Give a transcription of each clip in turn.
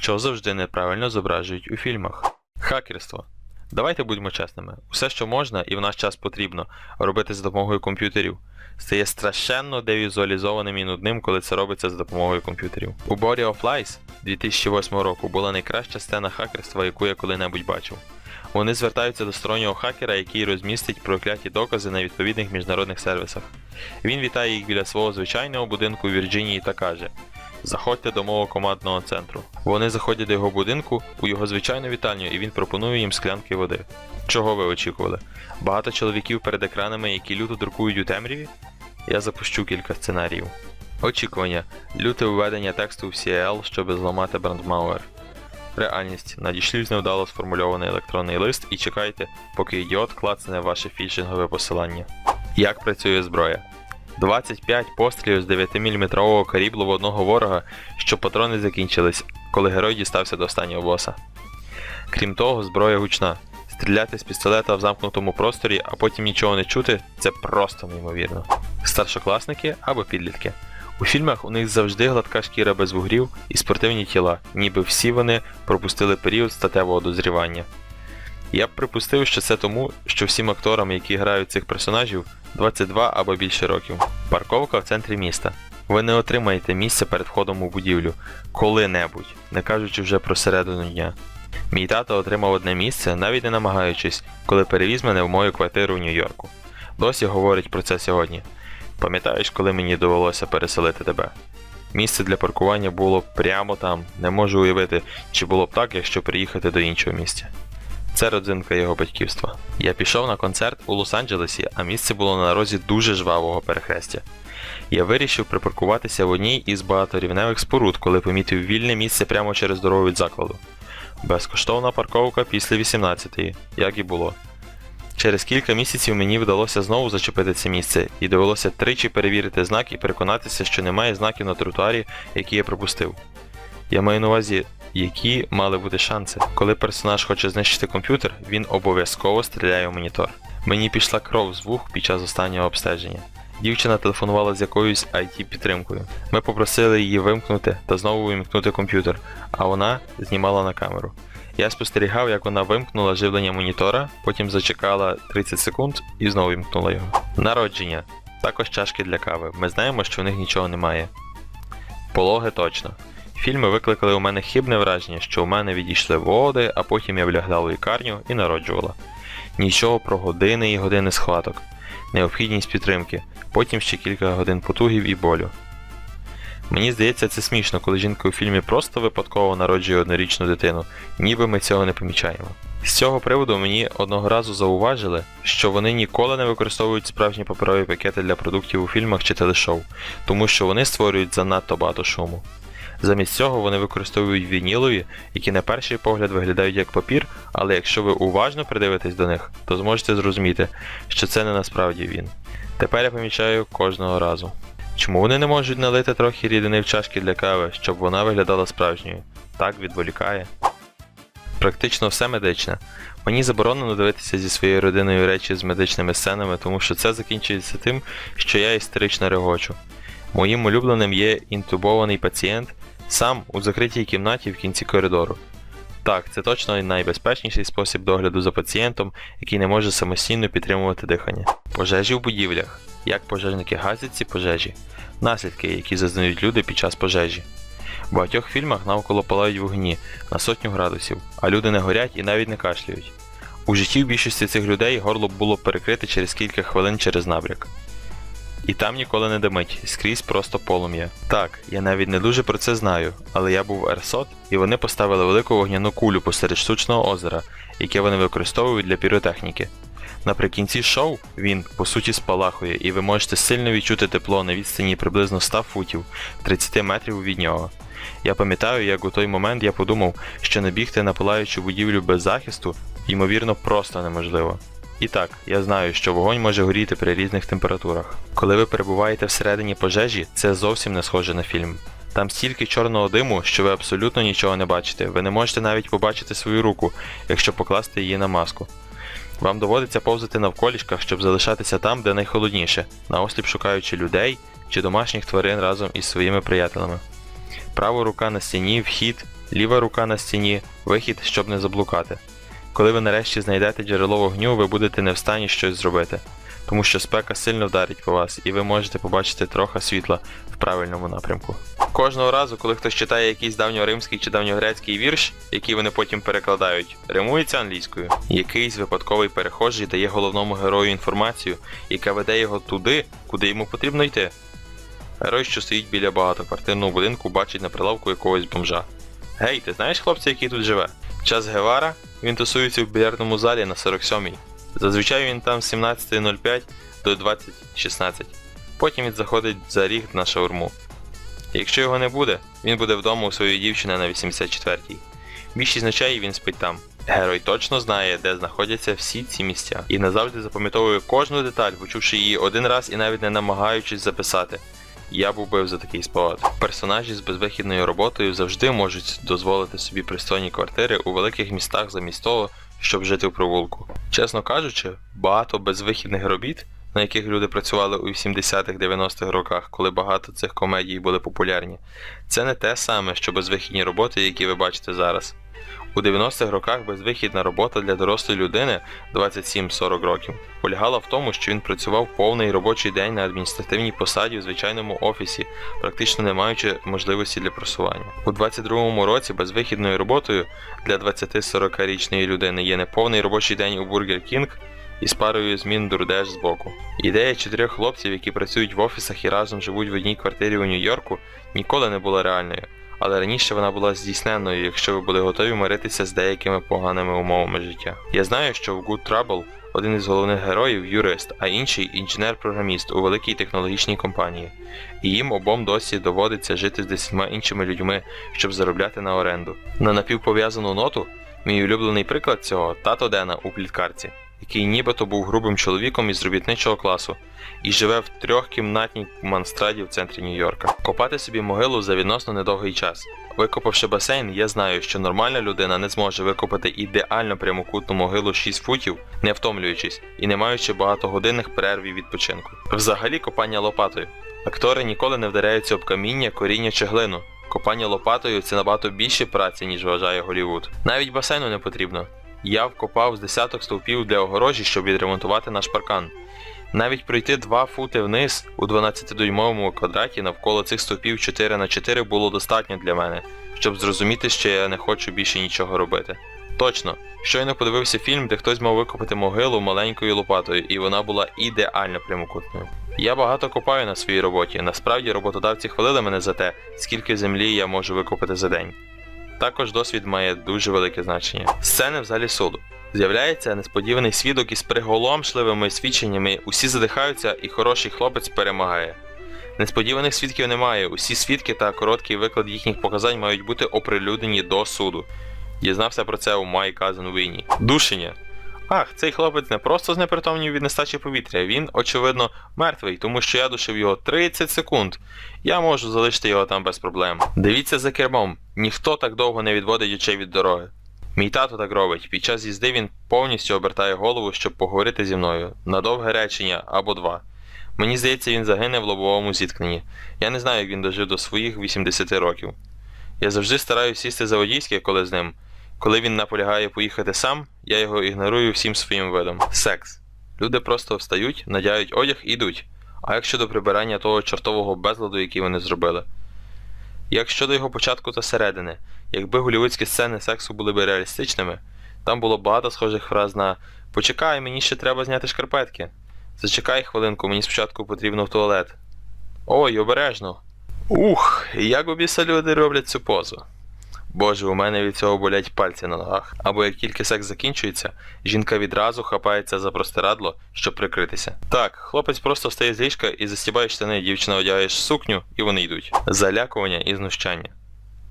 що завжди неправильно зображують у фільмах. Хакерство. Давайте будьмо чесними. Усе, що можна і в наш час потрібно робити за допомогою комп'ютерів, стає страшенно девізуалізованим і нудним, коли це робиться за допомогою комп'ютерів. У Body of Lies 2008 року була найкраща сцена хакерства, яку я коли-небудь бачив. Вони звертаються до стороннього хакера, який розмістить прокляті докази на відповідних міжнародних сервісах. Він вітає їх біля свого звичайного будинку в Вірджинії та каже: Заходьте до мого командного центру. Вони заходять до його будинку у його звичайну вітальню, і він пропонує їм склянки води. Чого ви очікували? Багато чоловіків перед екранами, які люто друкують у темряві? Я запущу кілька сценаріїв. Очікування. Люте введення тексту в CL, щоб зламати брандмауер. Реальність. Надішлють невдало сформульований електронний лист і чекайте, поки ідіот клацне ваше фішингове посилання. Як працює зброя? 25 пострілів з 9-мм каріблу в одного ворога, щоб патрони закінчились, коли герой дістався до останнього боса. Крім того, зброя гучна. Стріляти з пістолета в замкнутому просторі, а потім нічого не чути це просто неймовірно. Старшокласники або підлітки. У фільмах у них завжди гладка шкіра без вугрів і спортивні тіла, ніби всі вони пропустили період статевого дозрівання. Я б припустив, що це тому, що всім акторам, які грають цих персонажів, 22 або більше років. Парковка в центрі міста. Ви не отримаєте місця перед входом у будівлю коли-небудь, не кажучи вже про середину дня. Мій тато отримав одне місце, навіть не намагаючись, коли перевіз мене в мою квартиру в Нью-Йорку. Досі говорить про це сьогодні. Пам'ятаєш, коли мені довелося переселити тебе? Місце для паркування було прямо там. Не можу уявити, чи було б так, якщо приїхати до іншого місця. Це родзинка його батьківства. Я пішов на концерт у Лос-Анджелесі, а місце було на розі дуже жвавого перехрестя. Я вирішив припаркуватися в одній із багаторівневих споруд, коли помітив вільне місце прямо через дорогу від закладу. Безкоштовна парковка після 18-ї, як і було. Через кілька місяців мені вдалося знову зачепити це місце, і довелося тричі перевірити знак і переконатися, що немає знаків на тротуарі, які я пропустив. Я маю на увазі, які мали бути шанси. Коли персонаж хоче знищити комп'ютер, він обов'язково стріляє в монітор. Мені пішла кров з вух під час останнього обстеження. Дівчина телефонувала з якоюсь it підтримкою. Ми попросили її вимкнути та знову вимкнути комп'ютер, а вона знімала на камеру. Я спостерігав, як вона вимкнула живлення монітора, потім зачекала 30 секунд і знову вимкнула його. Народження. Також чашки для кави. Ми знаємо, що в них нічого немає. Пологи точно. Фільми викликали у мене хибне враження, що у мене відійшли води, а потім я влягла у лікарню і народжувала. Нічого про години і години схваток, необхідність підтримки, потім ще кілька годин потугів і болю. Мені здається, це смішно, коли жінка у фільмі просто випадково народжує однорічну дитину, ніби ми цього не помічаємо. З цього приводу мені одного разу зауважили, що вони ніколи не використовують справжні паперові пакети для продуктів у фільмах чи телешоу, тому що вони створюють занадто багато шуму. Замість цього вони використовують вінілові, які на перший погляд виглядають як папір, але якщо ви уважно придивитесь до них, то зможете зрозуміти, що це не насправді він. Тепер я помічаю кожного разу. Чому вони не можуть налити трохи рідини в чашки для кави, щоб вона виглядала справжньою? Так відволікає. Практично все медичне. Мені заборонено дивитися зі своєю родиною речі з медичними сценами, тому що це закінчується тим, що я істерично регочу. Моїм улюбленим є інтубований пацієнт сам у закритій кімнаті в кінці коридору. Так, це точно найбезпечніший спосіб догляду за пацієнтом, який не може самостійно підтримувати дихання. Пожежі в будівлях. Як пожежники гасять ці пожежі, наслідки, які зазнають люди під час пожежі. В багатьох фільмах навколо палають вогні на сотню градусів, а люди не горять і навіть не кашлюють. У житті в більшості цих людей горло було перекрите через кілька хвилин через набряк. І там ніколи не димить, скрізь просто полум'я. Так, я навіть не дуже про це знаю, але я був Ерсот, і вони поставили велику вогняну кулю посеред штучного озера, яке вони використовують для піротехніки. Наприкінці шоу він, по суті, спалахує, і ви можете сильно відчути тепло на відстані приблизно 100 футів, 30 метрів від нього. Я пам'ятаю, як у той момент я подумав, що не бігти на палаючу будівлю без захисту, ймовірно, просто неможливо. І так, я знаю, що вогонь може горіти при різних температурах. Коли ви перебуваєте всередині пожежі, це зовсім не схоже на фільм. Там стільки чорного диму, що ви абсолютно нічого не бачите. Ви не можете навіть побачити свою руку, якщо покласти її на маску. Вам доводиться повзати навколішках, щоб залишатися там, де найхолодніше, наосліп шукаючи людей чи домашніх тварин разом із своїми приятелями. Права рука на стіні, вхід, ліва рука на стіні, вихід, щоб не заблукати. Коли ви нарешті знайдете джерело вогню, ви будете не в стані щось зробити, тому що спека сильно вдарить по вас, і ви можете побачити трохи світла в правильному напрямку. Кожного разу, коли хтось читає якийсь давньоримський чи давньогрецький вірш, який вони потім перекладають, римується англійською. Якийсь випадковий перехожий дає головному герою інформацію, яка веде його туди, куди йому потрібно йти. Герой, що стоїть біля багатоквартирного будинку, бачить на прилавку якогось бомжа. Гей, ти знаєш хлопця, який тут живе? Час Гевара він тусується в більярдному залі на 47-й. Зазвичай він там з 17.05 до 20.16. Потім він заходить за ріг на шаурму. Якщо його не буде, він буде вдома у своєї дівчини на 84-й. Більшість ночей він спить там. Герой точно знає, де знаходяться всі ці місця, і назавжди запам'ятовує кожну деталь, почувши її один раз і навіть не намагаючись записати. Я б убив за такий спогад. Персонажі з безвихідною роботою завжди можуть дозволити собі пристойні квартири у великих містах замість того, щоб жити в провулку. Чесно кажучи, багато безвихідних робіт, на яких люди працювали у 80-х-90-х роках, коли багато цих комедій були популярні, це не те саме, що безвихідні роботи, які ви бачите зараз. У 90-х роках безвихідна робота для дорослої людини 27-40 років полягала в тому, що він працював повний робочий день на адміністративній посаді в звичайному офісі, практично не маючи можливості для просування. У 22-му році безвихідною роботою для 20-40-річної людини є неповний робочий день у Burger King із парою змін дурдеш збоку. Ідея чотирьох хлопців, які працюють в офісах і разом живуть в одній квартирі у Нью-Йорку, ніколи не була реальною але раніше вона була здійсненною, якщо ви були готові миритися з деякими поганими умовами життя. Я знаю, що в Good Trouble один із головних героїв юрист, а інший інженер-програміст у великій технологічній компанії, і їм обом досі доводиться жити з десятьма іншими людьми, щоб заробляти на оренду. На напівпов'язану ноту, мій улюблений приклад цього тато Дена у пліткарці, який нібито був грубим чоловіком із робітничого класу і живе в трьохкімнатній манстраді в центрі Нью-Йорка. Копати собі могилу за відносно недовгий час. Викопавши басейн, я знаю, що нормальна людина не зможе викопати ідеально прямокутну могилу 6 футів, не втомлюючись і не маючи багатогодинних перерв і відпочинку. Взагалі копання лопатою. Актори ніколи не вдаряються об каміння, коріння чи глину. Копання лопатою це набагато більше праці, ніж вважає Голівуд. Навіть басейну не потрібно. Я вкопав з десяток стовпів для огорожі, щоб відремонтувати наш паркан. Навіть пройти 2 фути вниз у 12-дюймовому квадраті навколо цих стовпів 4 на 4 було достатньо для мене, щоб зрозуміти, що я не хочу більше нічого робити. Точно, щойно подивився фільм, де хтось мав викопати могилу маленькою лопатою, і вона була ідеально прямокутною. Я багато копаю на своїй роботі. Насправді роботодавці хвалили мене за те, скільки землі я можу викопати за день. Також досвід має дуже велике значення. Сцени в залі суду. З'являється несподіваний свідок із приголомшливими свідченнями, усі задихаються і хороший хлопець перемагає. Несподіваних свідків немає, усі свідки та короткий виклад їхніх показань мають бути оприлюднені до суду. Дізнався про це у Майказен Winnie. Душення. Ах, цей хлопець не просто знепритомнів від нестачі повітря, він, очевидно, мертвий, тому що я душив його 30 секунд. Я можу залишити його там без проблем. Дивіться за кермом, ніхто так довго не відводить очей від дороги. Мій тато так робить. Під час їзди він повністю обертає голову, щоб поговорити зі мною на довге речення або два. Мені здається, він загине в лобовому зіткненні. Я не знаю, як він дожив до своїх 80 років. Я завжди стараюся сісти за водійське, коли з ним. Коли він наполягає поїхати сам, я його ігнорую всім своїм видом. Секс. Люди просто встають, надяють одяг і йдуть. А як щодо прибирання того чортового безладу, який вони зробили? Як щодо його початку та середини, якби голівудські сцени сексу були б реалістичними, там було багато схожих фраз на Почекай, мені ще треба зняти шкарпетки. Зачекай хвилинку, мені спочатку потрібно в туалет. Ой, обережно. Ух, як обіса люди роблять цю позу. Боже, у мене від цього болять пальці на ногах. Або як тільки секс закінчується, жінка відразу хапається за простирадло, щоб прикритися. Так, хлопець просто встає з ліжка і застібає штани, дівчина одягає сукню, і вони йдуть. Залякування і знущання.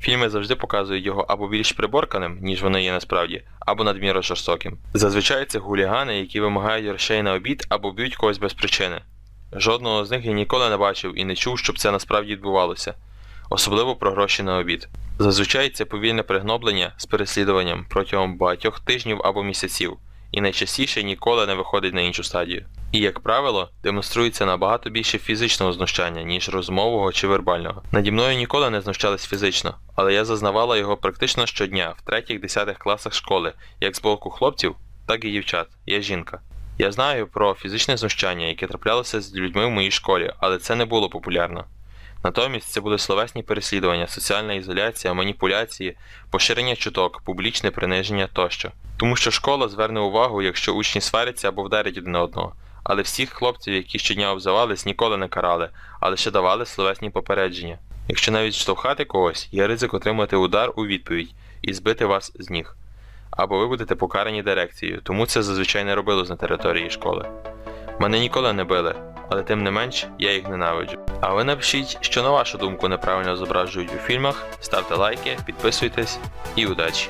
Фільми завжди показують його або більш приборканим, ніж вони є насправді, або надмірно жорстоким. Зазвичай це хулігани, які вимагають грошей на обід або б'ють когось без причини. Жодного з них я ніколи не бачив і не чув, щоб це насправді відбувалося, особливо про гроші на обід. Зазвичай це повільне пригноблення з переслідуванням протягом багатьох тижнів або місяців, і найчастіше ніколи не виходить на іншу стадію. І, як правило, демонструється набагато більше фізичного знущання, ніж розмового чи вербального. Наді мною ніколи не знущались фізично, але я зазнавала його практично щодня в третіх-десятих класах школи, як з боку хлопців, так і дівчат. Я жінка. Я знаю про фізичне знущання, яке траплялося з людьми в моїй школі, але це не було популярно. Натомість це були словесні переслідування, соціальна ізоляція, маніпуляції, поширення чуток, публічне приниження тощо. Тому що школа зверне увагу, якщо учні сваряться або вдарять один одного. Але всіх хлопців, які щодня обзивались, ніколи не карали, а лише давали словесні попередження. Якщо навіть штовхати когось, є ризик отримати удар у відповідь і збити вас з ніг. Або ви будете покарані дирекцією, тому це зазвичай не робилось на території школи. Мене ніколи не били, але тим не менш я їх ненавиджу. А ви напишіть, що на вашу думку неправильно зображують у фільмах, ставте лайки, підписуйтесь і удачі!